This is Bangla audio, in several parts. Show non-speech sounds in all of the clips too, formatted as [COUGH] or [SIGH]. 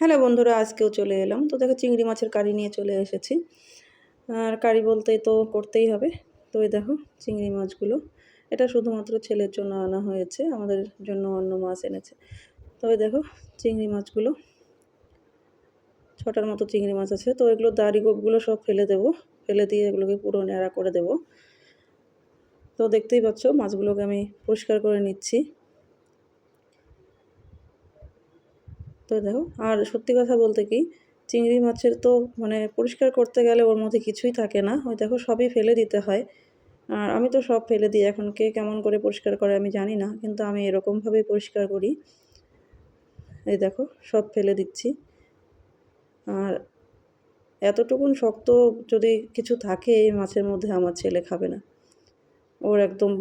হ্যালো বন্ধুরা, আজকেও চলে এলাম। তো দেখো চিংড়ি মাছের কারি নিয়ে চলে এসেছি। আর কারি বলতে তো করতেই হবে। তো এই দেখো চিংড়ি মাছগুলো। এটা শুধুমাত্র ছেলের জন্য আনা হয়েছে, আমাদের জন্য অন্য মাছ এনেছে। তবে দেখো চিংড়ি মাছগুলো। ছটার মতো চিংড়ি মাছ আছে। তো এগুলো দাড়ি গোপগুলো সব ফেলে দেবো। ফেলে দিয়ে এগুলোকে পুরো ন্যাড়া করে দেব। তো দেখতেই পাচ্ছ, মাছগুলোকে আমি পরিষ্কার করে নিচ্ছি। তো দেখো আর সত্যি কথা বলতে কি, চিংড়ি মাছের তো মানে পরিষ্কার করতে গেলে ওর মধ্যে কিছুই থাকে না। ওই দেখো সবই ফেলে দিতে হয়। আর আমি তো সব ফেলে দিই, এখন কে কেমন করে পরিষ্কার করে আমি জানি না, কিন্তু আমি এরকমভাবেই পরিষ্কার করি। এই দেখো, সব ফেলে দিচ্ছি। আর এতটুকুন শক্ত যদি কিছু থাকে এই মাছের মধ্যে, আমার ছেলে খাবে না। ওর একদম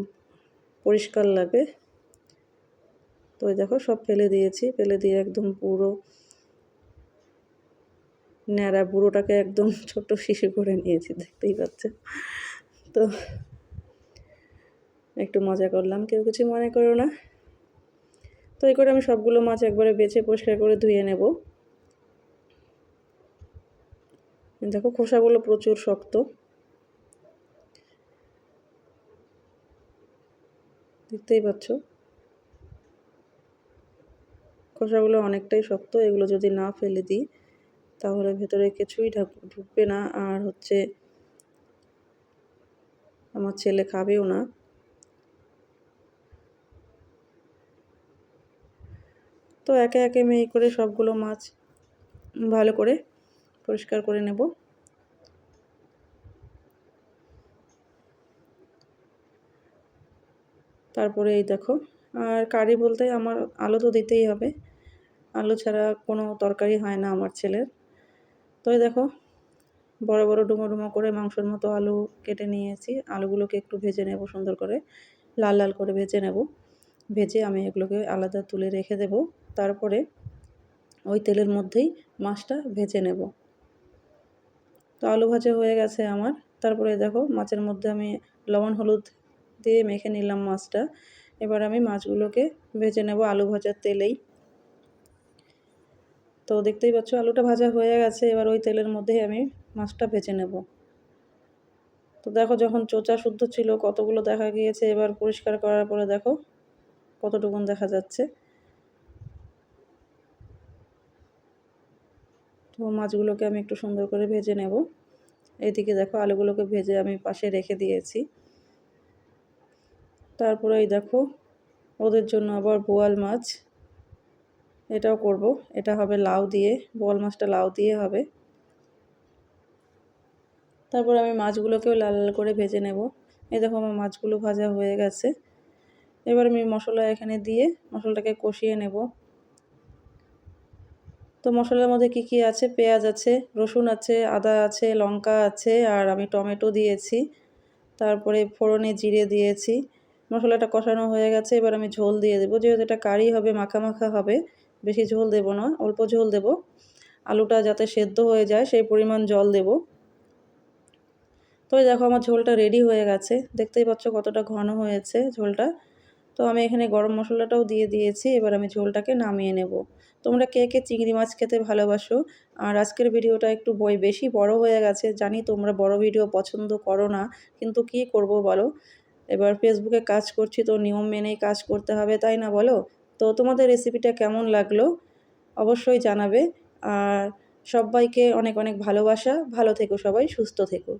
পরিষ্কার লাগবে। তো ওই দেখো সব ফেলে দিয়েছি, ফেলে দিয়ে একদম পুরো ন্যাড়া বুড়োটাকে একদম [LAUGHS] ছোট্ট শিশু করে নিয়েছি, দেখতেই পাচ্ছে। তো একটু মজা করলাম, কেউ কিছু মনে করো না। তো এই করে আমি সবগুলো মাছ একবারে বেছে পরিষ্কার করে ধুয়ে নেব। দেখো খোসাগুলো প্রচুর শক্ত। দেখতেই পাচ্ছ? খোসাগুলো অনেকটাই শক্ত, এগুলো যদি না ফেলে দিই, তাহলে ভেতরে কিছুই ঢুকবে না। আর হচ্ছে, আমার ছেলে খাবেও না। তো একে একে মেয়ে করে সবগুলো মাছ ভালো করে পরিষ্কার করে নেব। তারপরে এই দেখো, আর কারি বলতে আমার আলো তো দিতেই হবে। আলু ছাড়া কোনো তরকারি হয় না আমার ছেলের। তো দেখো, বড় বড় ডুমো ডুমো করে মাংসের মতো আলু কেটে নিয়েছি। আলুগুলোকে একটু ভেজে নেব সুন্দর করে, লাল লাল করে ভেজে নেব। ভেজে আমি এগুলোকে আলাদা তুলে রেখে দেব। তারপরে ওই তেলের মধ্যেই মাছটা ভেজে নেব। তো আলু ভাজা হয়ে গেছে আমার। তারপরে দেখো, মাছের মধ্যে আমি লবণ, হলুদ দিয়ে মেখে নিলাম মাছটা। এবার আমি মাছগুলোকে ভেজে নেব আলু ভাজার তেলেই। তো দেখতেই পাচ্ছ আলুটা ভাজা হয়ে গেছে, এবার ওই তেলের মধ্যেই আমি মাছটা ভেজে নেব। তো দেখো যখন চোচা শুদ্ধ ছিল, কতগুলো দেখা গিয়েছে, এবার পরিষ্কার করার পরে দেখো কতটুকুন দেখা যাচ্ছে। তো মাছগুলোকে আমি একটু সুন্দর করে ভেজে নেব। এদিকে দেখো আলুগুলোকে ভেজে আমি পাশে রেখে দিয়েছি। তারপরে এই দেখো ওদের জন্য আবার বোয়াল মাছ। এটাও করব। এটা হবে লাউ দিয়ে বোয়াল মাছটা লাউ দিয়ে হবে। তারপর আমি মাছগুলোকেও লাল লাল করে ভেজে নেব। এই দেখো আমার মাছগুলো ভাজা হয়ে গেছে। এবার আমি মশলা এখানে দিয়ে মশলাটাকে কষিয়ে নেব। তো মশলার মধ্যে কি কি আছে? পেঁয়াজ আছে, রসুন আছে, আদা আছে, লঙ্কা আছে, আর আমি টমেটো দিয়েছি। তারপরে ফোড়নে জিরে দিয়েছি। মশলাটা কষানো হয়ে গেছে। এবার আমি ঝোল দিয়ে দেবো। যেহেতু এটা কারি হবে, মাখা মাখা হবে বেশি ঝোল দেব না, অল্প ঝোল দেব। আলুটা যাতে সেদ্ধ হয়ে যায়, সেই পরিমাণ জল দেব। তো দেখো আমার ঝোলটা রেডি হয়ে গেছে। দেখতেই পাচ্ছ কতটা ঘন হয়েছে ঝোলটা। তো আমি এখানে গরম মশলাটাও দিয়ে দিয়েছি, এবার আমি ঝোলটাকে নামিয়ে নেব। তোমরা কে কে চিংড়ি মাছ খেতে ভালোবাসো? আর আজকের ভিডিওটা একটু বই, বেশি বড় হয়ে গেছে, জানি তোমরা বড় ভিডিও পছন্দ করো না, কিন্তু কি করব বলো? এবার ফেসবুকে কাজ করছি তো নিয়ম মেনেই কাজ করতে হবে, তাই না বলো? তো তোমাদের রেসিপিটা কেমন লাগল? অবশ্যই জানাবে। আর সবাইকে অনেক অনেক ভালোবাসা। ভালো থেকো সবাই, সুস্থ থেকো।